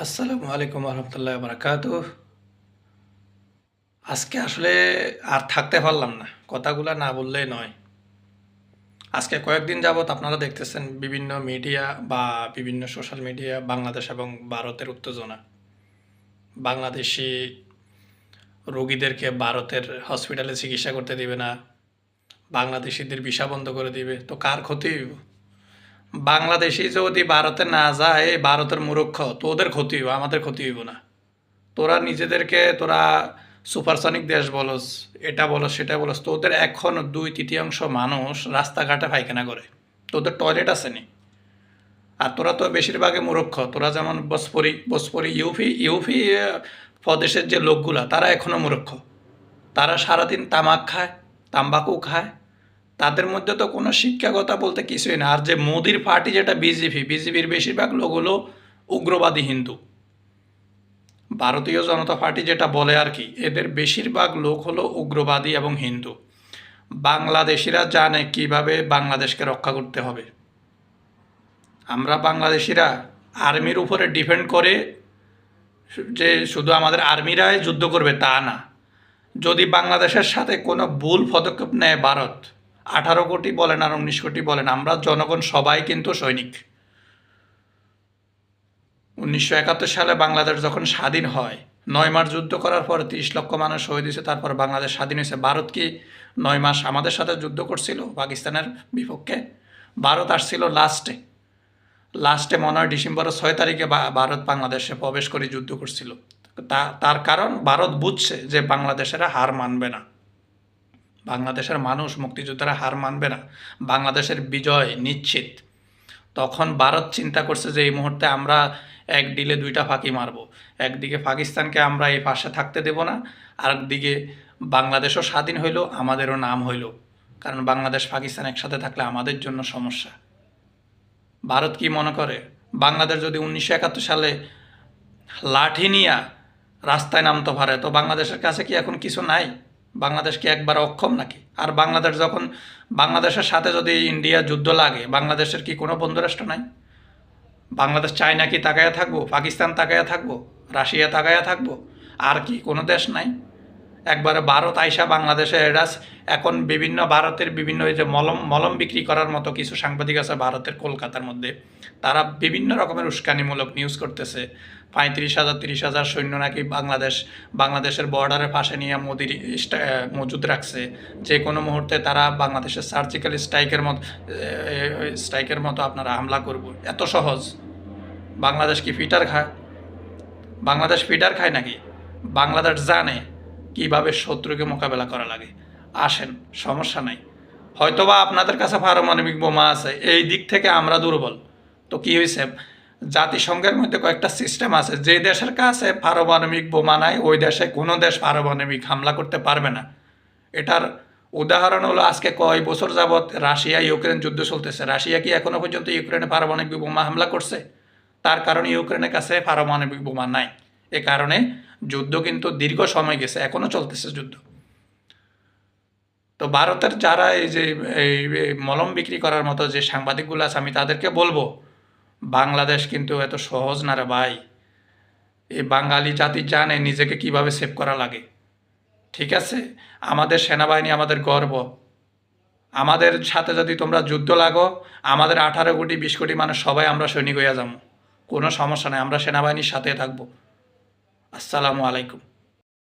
আসসালামু আলাইকুম রহমতুল্লাহ বারাকাতু আজকে আসলে আর থাকতে পারলাম না, কথাগুলা না বললেই নয়। আজকে কয়েকদিন যাবৎ আপনারা দেখতেছেন বিভিন্ন মিডিয়া বা বিভিন্ন সোশ্যাল মিডিয়া, বাংলাদেশ এবং ভারতের উত্তেজনা। বাংলাদেশি রোগীদেরকে ভারতের হসপিটালে চিকিৎসা করতে দিবে না, বাংলাদেশিদের ভিসা বন্ধ করে দিবে। তো কার ক্ষতি বাংলাদেশি যদি ভারতে না যায়, ভারতের মূর্খ তো ওদের ক্ষতি হইব, আমাদের ক্ষতি হইব না। তোরা নিজেদেরকে, তোরা সুপারসনিক দেশ বলস, এটা বলস সেটা বলস তো ওদের এখন দুই তৃতীয়াংশ মানুষ রাস্তাঘাটে পায়খানা করে। তোদের টয়লেট আছে নি? আর তোরা তো বেশিরভাগই মূর্খ তোরা যেমন বসপরি বসপরি, ইউপি ইউপি প্রদেশের যে লোকগুলা, তারা এখনও মূর্খ তারা সারাদিন তামাক খায়, তাম্বাকু খায় তাদের মধ্যে তো কোনো শিক্ষাগতা বলতে কিছুই না। আর যে মোদির পার্টি যেটা বিজেপি বিজেপির বেশিরভাগ লোক হলো উগ্রবাদী হিন্দু। ভারতীয় জনতা পার্টি যেটা বলে আর কি, এদের বেশিরভাগ লোক হলো উগ্রবাদী এবং হিন্দু। বাংলাদেশিরা জানে কীভাবে বাংলাদেশকে রক্ষা করতে হবে। আমরা বাংলাদেশিরা আর্মির উপরে ডিপেন্ড করে যে শুধু আমাদের আর্মিরাই যুদ্ধ করবে তা না। যদি বাংলাদেশের সাথে কোনো ভুল পদক্ষেপ নেয় ভারত আঠারো কোটি বলেন আর উনিশ কোটি বলেন, আমরা জনগণ সবাই কিন্তু সৈনিক। উনিশশো একাত্তর সালে বাংলাদেশ যখন স্বাধীন হয়, নয় মাস যুদ্ধ করার পর তিরিশ লক্ষ মানুষ শহীদ হয়েছে, তারপর বাংলাদেশ স্বাধীন হয়েছে। ভারত কি নয় মাস আমাদের সাথে যুদ্ধ করছিল, পাকিস্তানের বিপক্ষে? ভারত আসছিল লাস্টে। লাস্টে মনে হয় ডিসেম্বরের ছয় তারিখে ভারত বাংলাদেশে প্রবেশ করে যুদ্ধ করছিল। তা তার কারণ ভারত বুঝছে যে বাংলাদেশেরা হার মানবে না। বাংলাদেশের মানুষ মুক্তিযোদ্ধারা হার মানবে না, বাংলাদেশের বিজয় নিশ্চিত। তখন ভারত চিন্তা করছে যে এই মুহূর্তে আমরা এক ডিলে দুইটা ফাঁকি মারব। একদিকে পাকিস্তানকে আমরা এই পাশে থাকতে দেব না, আরেকদিকে বাংলাদেশও স্বাধীন হইল, আমাদেরও নাম হইল। কারণ বাংলাদেশ, পাকিস্তান একসাথে থাকলে আমাদের জন্য সমস্যা। ভারত কি মনে করে? বাংলাদেশ যদি উনিশশো একাত্তর সালে লাঠি নিয়ে রাস্তায় নামতে পারে, তো বাংলাদেশের কাছে কি এখন কিছু নাই? বাংলাদেশ কি একবার অক্ষম নাকি? আর বাংলাদেশ যখন, বাংলাদেশের সাথে যদি ইন্ডিয়া যুদ্ধ লাগে, বাংলাদেশের কি কোনো বন্ধুরাষ্ট্র নাই? বাংলাদেশ চায়না কি তাকায়া থাকব? পাকিস্তান তাকায়া থাকব? রাশিয়া তাকায়া থাকব? আর কি কোনো দেশ নাই? একবারে ভারত আইসা বাংলাদেশে এরা এখন বিভিন্ন ভারতের বিভিন্ন ওই যে মলম মলম বিক্রি করার মতো কিছু সাংবাদিক আছে ভারতের কলকাতার মধ্যে। তারা বিভিন্ন রকমের উস্কানিমূলক নিউজ করতেছে। পঁয়ত্রিশ হাজার, তিরিশ হাজার সৈন্য নাকি বাংলাদেশ, বাংলাদেশের বর্ডারের পাশে নিয়ে মোদির মজুদ রাখছে। যে কোনো মুহূর্তে তারা বাংলাদেশের সার্জিক্যাল স্ট্রাইকের মতো স্ট্রাইকের মতো আপনারা হামলা করব। এত সহজ। বাংলাদেশ কি ফিটার খায়? বাংলাদেশ ফিটার খায় নাকি? বাংলাদেশ জানে। কীভাবে শত্রুকে মোকাবেলা করা লাগে? আসেন, সমস্যা নাই। হয়তোবা আপনাদের কাছে পারমাণবিক বোমা আছে, এই দিক থেকে আমরা দুর্বল। তো কি হয়েছে জাতিসংঘের মধ্যে কয়েকটা সিস্টেম আছে, যে দেশের কাছে পারমাণবিক বোমা নাই, ওই দেশে কোনো দেশ পারমাণবিক হামলা করতে পারবে না। এটার উদাহরণ হলো আজকে কয় বছর যাবৎ রাশিয়া ইউক্রেন যুদ্ধ চলতেছে। রাশিয়া কি এখনও পর্যন্ত ইউক্রেনে পারমাণবিক বোমা হামলা করছে? তার কারণে ইউক্রেনের কাছে পারমাণবিক বোমা নাই। এ কারণে যুদ্ধ কিন্তু দীর্ঘ সময় গেছে, এখনও চলতেছে যুদ্ধ। তো ভারতের যারা এই যে, এই মলম বিক্রি করার মতো যে সাংবাদিকগুলো আছে, আমি তাদেরকে বলব, বাংলাদেশ কিন্তু এত সহজ না রে ভাই। এই বাঙালি জাতি জানে নিজেকে কীভাবে সেভ করা লাগে। ঠিক আছে? আমাদের সেনাবাহিনী আমাদের গর্ব। আমাদের সাথে যদি তোমরা যুদ্ধ লাগো, আমাদের আঠারো কোটি, বিশ কোটি মানুষ সবাই আমরা সৈনিক হইয়া যাব। কোনো সমস্যা নেই, আমরা সেনাবাহিনীর সাথে থাকব। আসসালামু আলাইকুম।